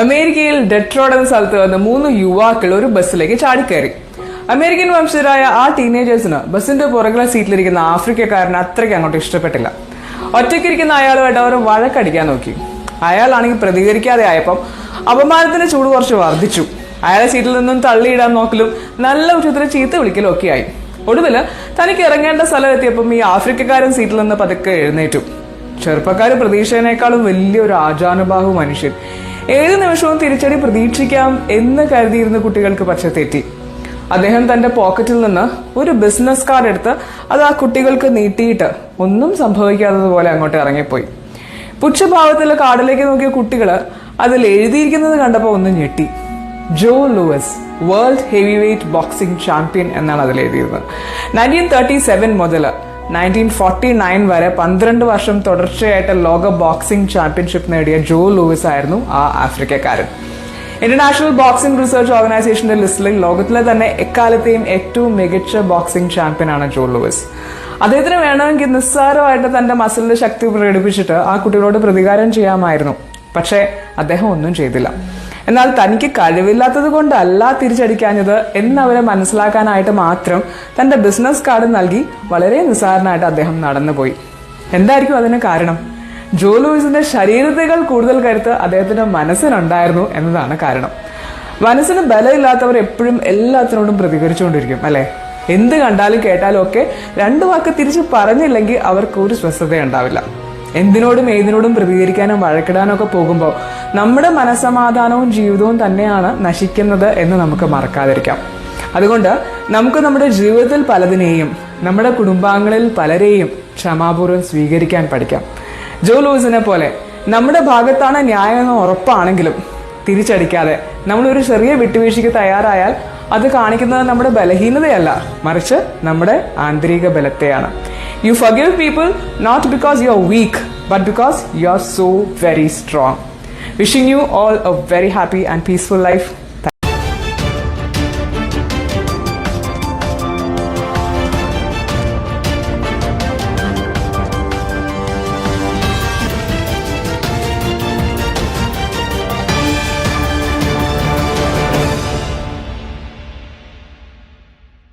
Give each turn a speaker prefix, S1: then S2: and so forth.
S1: അമേരിക്കയിൽ ഡെട്രോഡ് എന്ന സ്ഥലത്ത് വന്ന് മൂന്ന് യുവാക്കൾ ഒരു ബസ്സിലേക്ക് ചാടിക്കയറി അമേരിക്കൻ വംശജരായ ആ ടീനേജേഴ്സിന് ബസ്സിന്റെ പുറകിലെ സീറ്റിലിരിക്കുന്ന ആഫ്രിക്കക്കാരന് അത്രയ്ക്ക് അങ്ങോട്ട് ഇഷ്ടപ്പെട്ടില്ല. ഒറ്റയ്ക്കിരിക്കുന്ന അയാളുമായിട്ട് അവർ വഴക്കടിക്കാൻ നോക്കി. അയാളാണെങ്കിൽ പ്രതികരിക്കാതെ ആയപ്പം അപമാനത്തിന്റെ ചൂട് കുറച്ച് വർദ്ധിച്ചു. അയാളെ സീറ്റിൽ നിന്നും തള്ളിയിടാൻ നോക്കലും നല്ല ഉച്ചത്തിൽ ചീത്ത വിളിക്കലും ഒക്കെ ആയി ഒടുവിൽ തനിക്ക് ഇറങ്ങേണ്ട സ്ഥലം എത്തിയപ്പം ഈ ആഫ്രിക്കക്കാരൻ സീറ്റിൽ നിന്ന് പതുക്കെ എഴുന്നേറ്റു. ചെറുപ്പക്കാർ പ്രതീക്ഷേനേക്കാളും വലിയൊരു ആജാനുബാഹു മനുഷ്യൻ. ഏത് നിമിഷവും തിരിച്ചടി പ്രതീക്ഷിക്കാം എന്ന് കരുതിയിരുന്ന കുട്ടികൾക്ക് പക്ഷെ തെറ്റി. അദ്ദേഹം തന്റെ പോക്കറ്റിൽ നിന്ന് ഒരു ബിസിനസ് കാർഡ് എടുത്ത് അത് ആ കുട്ടികൾക്ക് നീട്ടിയിട്ട് ഒന്നും സംഭവിക്കാത്തതുപോലെ അങ്ങോട്ട് ഇറങ്ങിപ്പോയി. പുച്ഛഭാവത്തിലെ കാർഡിലേക്ക് നോക്കിയ കുട്ടികൾ അതിൽ എഴുതിയിരിക്കുന്നത് കണ്ടപ്പോൾ ഒന്ന് ഞെട്ടി. Joe Louis world heavyweight boxing champion എന്നാണ് അതിൽ എഴുതിയിരുന്നത്. നയന്റീൻ തേർട്ടി സെവൻ മുതൽ നയന്റീൻ ഫോർട്ടി നയൻ വരെ പന്ത്രണ്ട് വർഷം തുടർച്ചയായിട്ട് ലോക ബോക്സിംഗ് ചാമ്പ്യൻഷിപ്പ് നേടിയ ജോ ലൂയിസ് ആയിരുന്നു ആ ആഫ്രിക്കക്കാരൻ. ഇന്റർനാഷണൽ ബോക്സിംഗ് റിസർച്ച് ഓർഗനൈസേഷന്റെ ലിസ്റ്റിൽ ലോകത്തിലെ തന്നെ എക്കാലത്തെയും ഏറ്റവും മികച്ച ബോക്സിംഗ് ചാമ്പ്യനാണ് ജോ ലൂയിസ്. അദ്ദേഹത്തിന് വേണമെങ്കിൽ നിസ്സാരമായിട്ട് തന്റെ മസിലിന്റെ ശക്തി പ്രകടിപ്പിച്ചിട്ട് ആ കുട്ടികളോട് പ്രതികാരം ചെയ്യാമായിരുന്നു. പക്ഷേ അദ്ദേഹം ഒന്നും ചെയ്തില്ല. എന്നാൽ തനിക്ക് കഴിവില്ലാത്തത് കൊണ്ടല്ല തിരിച്ചടിക്കാഞ്ഞത് എന്നവരെ മനസ്സിലാക്കാനായിട്ട് മാത്രം തന്റെ ബിസിനസ് കാർഡ് നൽകി വളരെ നിസ്സാരനായിട്ട് അദ്ദേഹം നടന്നുപോയി. എന്തായിരിക്കും അതിന് കാരണം? ജോ ലൂയിസിന്റെ ശരീരത്തേക്കാൾ കൂടുതൽ കരുത്ത് അദ്ദേഹത്തിന്റെ മനസ്സിനുണ്ടായിരുന്നു എന്നതാണ് കാരണം. മനസ്സിന് ബലമില്ലാത്തവർ എപ്പോഴും എല്ലാത്തിനോടും പ്രതികരിച്ചുകൊണ്ടിരിക്കും അല്ലെ? എന്ത് കണ്ടാലും കേട്ടാലും ഒക്കെ രണ്ടു വാക്ക് തിരിച്ച് പറഞ്ഞില്ലെങ്കിൽ അവർക്ക് ഒരു സ്വസ്ഥത ഉണ്ടാവില്ല എന്തിനോടും ഏതിനോടും പ്രതികരിക്കാനും വഴക്കിടാനും ഒക്കെ പോകുമ്പോൾ നമ്മുടെ മനസ്സമാധാനവും ജീവിതവും തന്നെയാണ് നശിക്കുന്നത് എന്ന് നമുക്ക് മറക്കാതിരിക്കാം. അതുകൊണ്ട് നമുക്ക് നമ്മുടെ ജീവിതത്തിൽ പലതിനെയും നമ്മുടെ കുടുംബാംഗങ്ങളിൽ പലരെയും ക്ഷമാപൂർവം സ്വീകരിക്കാൻ പഠിക്കാം. ജോ ലൂസിനെ പോലെ നമ്മുടെ ഭാഗത്താണ് ന്യായമെന്ന് ഉറപ്പാണെങ്കിലും തിരിച്ചടിക്കാതെ നമ്മൾ ഒരു ചെറിയ വിട്ടുവീഴ്ചയ്ക്ക് തയ്യാറായാൽ അത് കാണിക്കുന്നത് നമ്മുടെ ബലഹീനതയല്ല മറിച്ച് നമ്മുടെ ആന്തരിക ബലത്തെയാണ്. You forgive people not because you're weak, but because you're so very strong. Wishing you all a very happy and peaceful life.